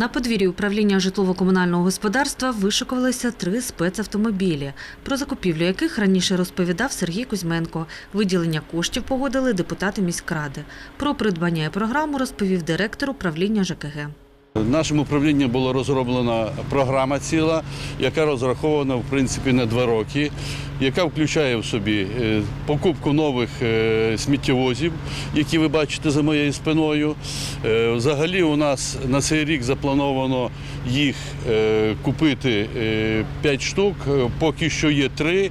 На подвір'ї управління житлово-комунального господарства вишикувалися три спецавтомобілі, про закупівлю яких раніше розповідав Сергій Кузьменко. Виділення коштів погодили депутати міськради. Про придбання і програму розповів директор управління ЖКГ. Нашим управлінням була розроблена програма ціла, яка розрахована в принципі на два роки, яка включає в собі е, покупку нових е, сміттєвозів, які ви бачите за моєю спиною. Е, Взагалі у нас на цей рік заплановано їх купити 5 штук. Поки що є три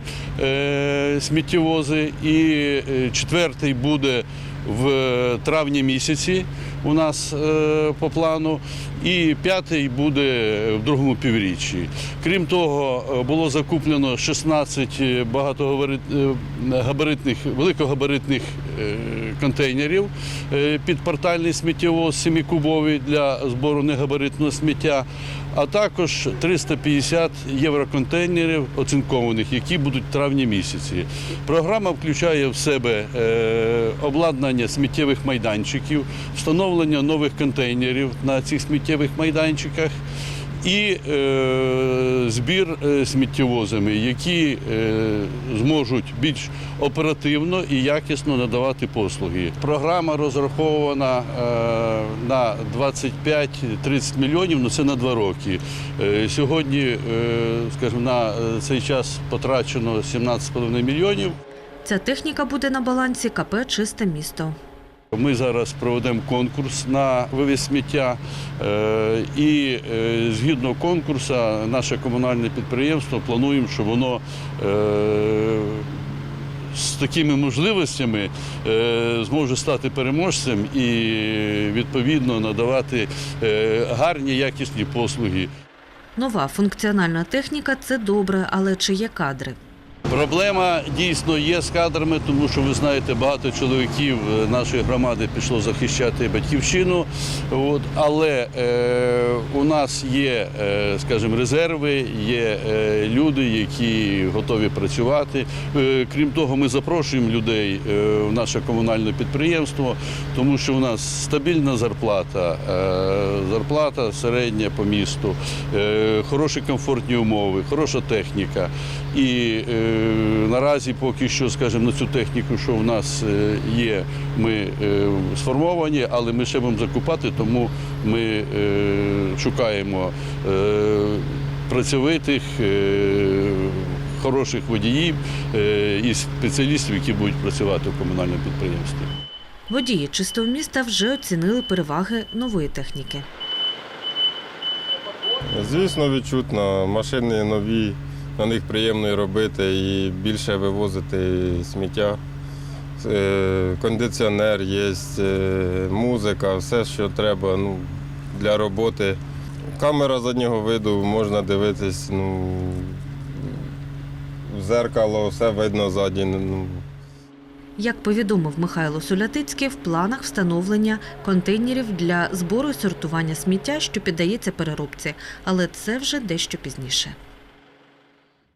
сміттєвози, і четвертий буде в травні місяці у нас е, по плану, і п'ятий буде в другому півріччі. Крім того, е, було закуплено 16 багатогабаритних, великогабаритних е, контейнерів е, під портальний сміттєвоз 7-кубовий для збору негабаритного сміття, а також 350 євроконтейнерів оцинкованих, які будуть в травні місяці. Програма включає в себе е, обладнання сміттєвих майданчиків, встановлення нових контейнерів на цих сміттєвих майданчиках. І е, збір е, сміттєвозами, які е, зможуть більш оперативно і якісно надавати послуги. Програма розрахована е, на 25-30 мільйонів, ну це на два роки. Е, сьогодні, е, скажімо, на е, цей час потрачено 17,5 мільйонів. Ця техніка буде на балансі КП Чисте місто. Ми зараз проведемо конкурс на вивіз сміття, е, і е, згідно конкурсу наше комунальне підприємство плануємо, що воно е, з такими можливостями зможе стати переможцем і відповідно надавати гарні якісні послуги. Нова функціональна техніка це добре, але чи є кадри? Проблема дійсно є з кадрами, тому що ви знаєте, багато чоловіків е, нашої громади пішло захищати батьківщину. От, але е, у нас є, е, скажімо, резерви, є е, люди, які готові працювати. Е, крім того, ми запрошуємо людей е, в наше комунальне підприємство, тому що у нас стабільна зарплата, е, зарплата середня по місту, е, хороші комфортні умови, хороша техніка. І е, наразі поки що, скажімо, на цю техніку, що в нас е, є, ми е, сформовані, але ми ще будемо закупати, тому ми е, шукаємо е, працьовитих, е, хороших водіїв е, і спеціалістів, які будуть працювати в комунальному підприємстві. Водії чистого міста вже оцінили переваги нової техніки. Звісно, відчутно. Машини нові, на них приємно робити і більше вивозити сміття. Е, Кондиціонер є, е, музика, все, що треба ну, для роботи. Камера заднього виду, можна дивитись, ну, в зеркало, все видно ззаді. Ну, Як повідомив Михайло Сулятицький, в планах встановлення контейнерів для збору і сортування сміття, що піддається переробці, але це вже дещо пізніше.